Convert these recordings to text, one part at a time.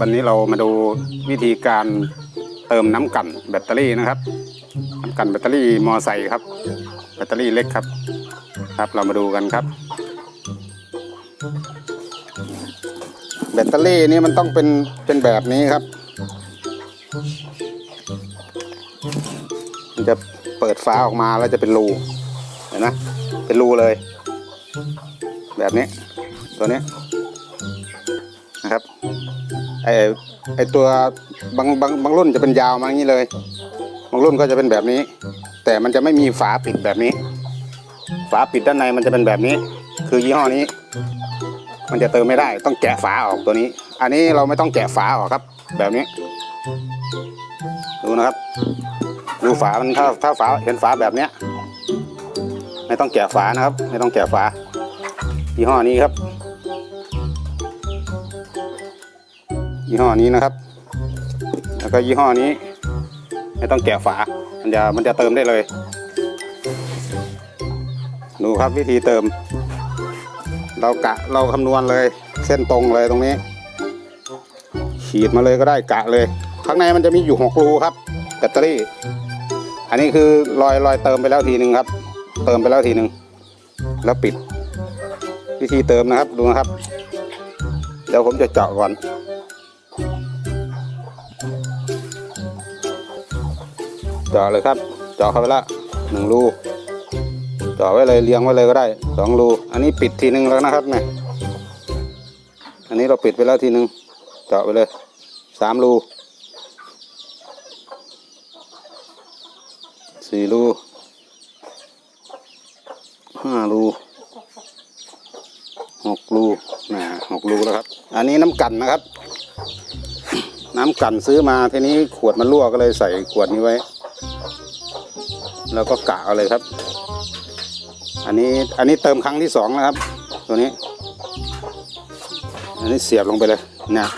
วันนี้เรามาดูวิธีการเติมน้ำกันแบตเตอรี่นะครับ น้ำกันแบตเตอรี่มอไซค์ครับ แบตเตอรี่เล็กครับ ครับเรามาดูกันครับ แบตเตอรี่นี่มันต้องเป็นเป็นแบบนี้ครับมันจะเปิดฝาออกมาแล้วจะเป็นรูเห็นไหมเป็นรูเลย แบบนี้ตัวนี้นะครับ ไอไอตัวบางบางบางรุ่นจะเป็นยาวมาอย่างนี้เลย บางรุ่นก็จะเป็นแบบนี้ แต่มันจะไม่มีฝาปิดแบบนี้ ฝาปิดด้านในมันจะเป็นแบบนี้ คือยี่ห้อนี้ มันจะเติมไม่ได้ต้องแกะฝาออกตัวนี้ อันนี้เราไม่ต้องแกะฝาออกครับ แบบนี้ ดูนะครับดูฝามันถ้าถ้าฝาเห็นฝาแบบเนี้ย ไม่ต้องแกะฝานะครับ ไม่ต้องแกะฝายี่ห้อนี้ครับ ยี่ห้อนี้นะครับ แล้วก็ยี่ห้อนี้ ไม่ต้องแกะฝา มันจะมันจะเติมได้เลย ดูครับวิธีเติม เรากะเราคำนวณเลย เส้นตรงเลยตรงนี้ ขีดมาเลยก็ได้กะเลย ข้างในมันจะมีอยู่หกรูครับแบตเตอรี่ อันนี้คือรอยรอยเติมไปแล้วทีหนึ่งครับ เติมไปแล้วทีหนึ่งแล้วปิด วิธีเติมนะครับดูนะครับ เดี๋ยวผมจะเจาะก่อน จาะเลยครับเจาะเข้าไปละหนึ่งรูเจาะไว้เลยเรียงไว้เลยก็ได้สองรูอันนี้ปิดทีหนึ่งแล้วนะครับเนี่ยอันนี้เราปิดไปแล้วทีหนึ่งเจาะไปเลยสามรูสี่รูห้ารูหกรูนะหกรูแล้วครับ อันนี้น้ำกันนะครับ น้ำกันซื้อมาทีนี้ขวดมันรั่วก็เลยใส่ขวดนี้ไว้ แล้วก็กะเอาเลยครับ อันนี้อันนี้เติมครั้งที่สองนะครับ ตัวนี้ อันนี้เสียบลงไปเลยนี่ย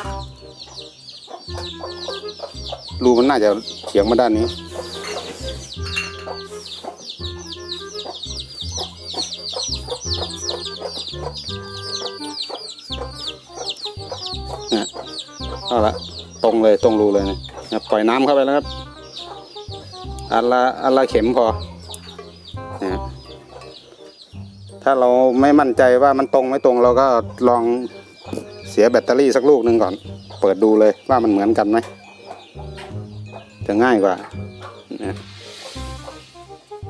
รูมันน่าจะเฉียงมาด้านนี้เนี่ยเอาละตรงเลยตรงรูเลยนี่ยเนี่ยปล่อยน้ำเข้าไปแล้วครับ อันละอันละเข็มพอนะถ้าเราไม่มั่นใจว่ามันตรงไม่ตรงเราก็ลองเสียแบตเตอรี่สักลูกหนึ่งก่อน เปิดดูเลยว่ามันเหมือนกันไหมจะง่ายกว่านะ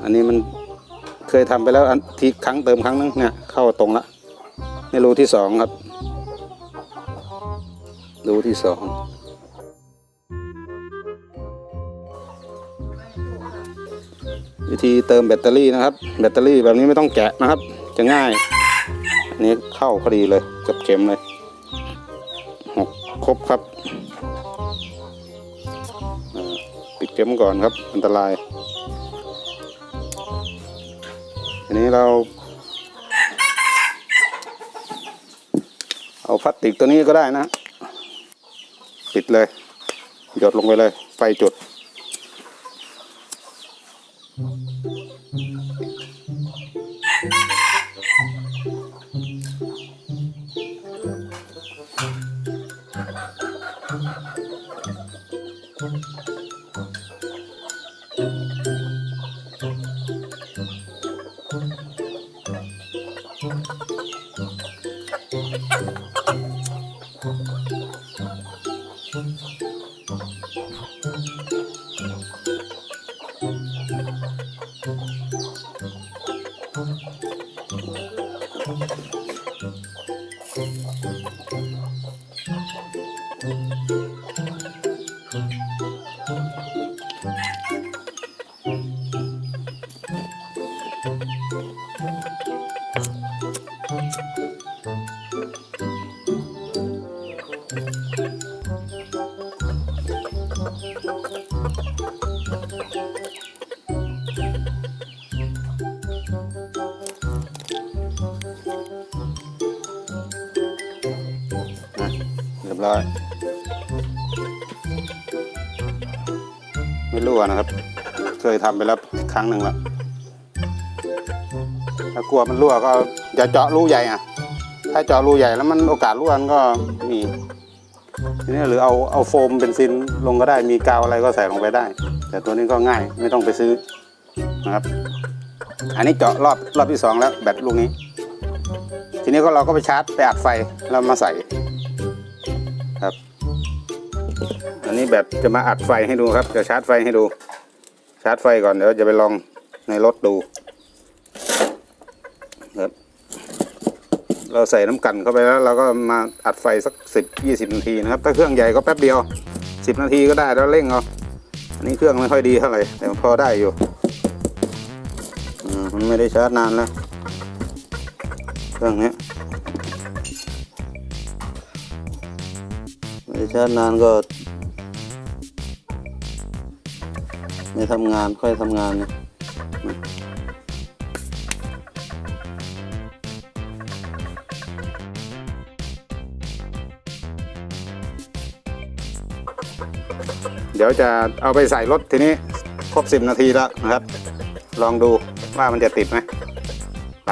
อันนี้มันเคยทำไปแล้วอันที่ครั้งเติมครั้งนึงเนี่ยเข้าตรงละไม่รู้ที่สองครับ รูที่สอง วิธีเติมแบตเตอรี่นะครับ แบตเตอรี่แบบนี้ไม่ต้องแกะนะครับ จะง่ายอันนี้เข้าพอดีเลยกับเข็มเลยหกครบครับปิดเข็มก่อนครับ อันตรายทีนี้เรา เอาพลาสติกตัวนี้ก็ได้นะ ปิดเลย หยดลงไปเลย ไฟจุด บร้อยไม่รั่วนะครับ เคยทำไปแล้วครั้งหนึ่งแล้วถ้ากลัวมันรั่วก็อย่าเจาะรูใหญ่อะ ถ้าเจาะรูใหญ่แล้วมันโอกาสรั่วมันก็มีทีนี้หรือเอาเอาโฟมเบนซินลงก็ได้มีกาวอะไรก็ใส่ลงไปได้ แต่ตัวนี้ก็ง่ายไม่ต้องไปซื้อนะครับ อันนี้เจาะรอบรอบที่สองแล้วแบตลูกนี้ ทีนี้ก็เราก็ไปชาร์จไปอัดไฟแล้วมาใส่ ครับ อันนี้แบตจะมาอัดไฟให้ดูครับ จะชาร์จไฟให้ดู ชาร์จไฟก่อนเดี๋ยวจะไปลองในรถดูครับเราใส่น้ำกันเข้าไปแล้วเราก็มาอัดไฟสักสิบยี่สิบนาทีนะครับ ถ้าเครื่องใหญ่ก็แป๊บเดียวสิบนาทีก็ได้แล้วเร่งเอาอันนี้เครื่องไม่ค่อยดีเท่าไหร่แต่พอได้อยู่อมันไม่ได้ชาร์จนานแล้วเครื่องเนี้ ชาร์จนานก็ ไม่ทำงานค่อยทำงานเนี่ยเดี๋ยวจะเอาไปใส่รถทีนี้ ครบสิบนาทีแล้วนะครับ ลองดูว่ามันจะติดไหมไป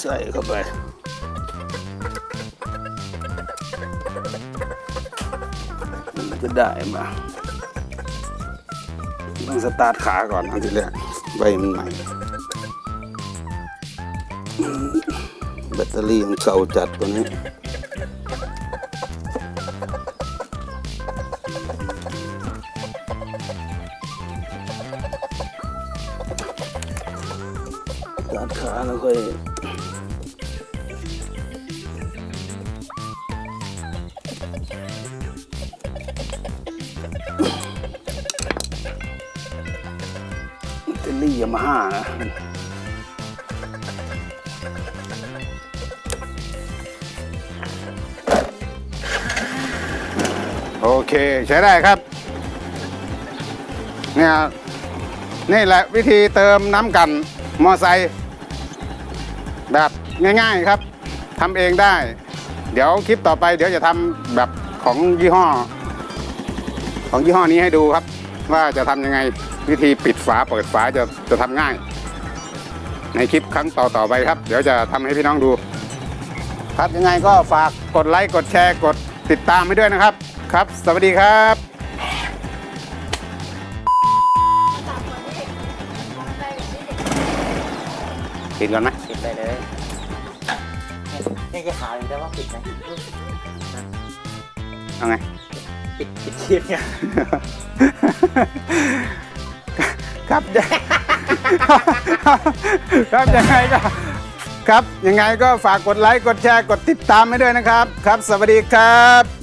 ใส่เข้าไป จะได้มาต้องสตาร์ทขาก่อนอันที่แรกใบมันใหม่แบตเตอรี่มันเก่าจัดตัวนี้สตาร์ทขาแล้วค่อย เตอรี่ยามาฮ่านะโอเคใช้ได้ครับเนี่ยนี่แหละวิธีเติมน้ำกันมอไซค์แบบง่าย ๆครับทำเองได้ เดี๋ยวคลิปต่อไปเดี๋ยวจะทำแบบของยี่ห้อ ของยี่ห้อนี้ให้ดูครับ ว่าจะทำยังไงวิธีปิดฝาเปิดฝาจะจะทำง่าย ในคลิปครั้งต่อๆไปครับ เดี๋ยวจะทำให้พี่น้องดู ครับยังไงก็ฝากกดไลค์กดแชร์กดติดตามให้ด้วยนะครับ ครับ สวัสดีครับปิดก่อนไหมปิดไปเลยนี่แค่ขาวอย่างเดียวว่าปิดไหมเอาไง ปิดปิดคลิปเนี่ยครับ ครับยังไงก็ครับยังไงก็ฝากกดไลค์กดแชร์กดติดตามให้ด้วยนะครับ ครับ สวัสดีครับ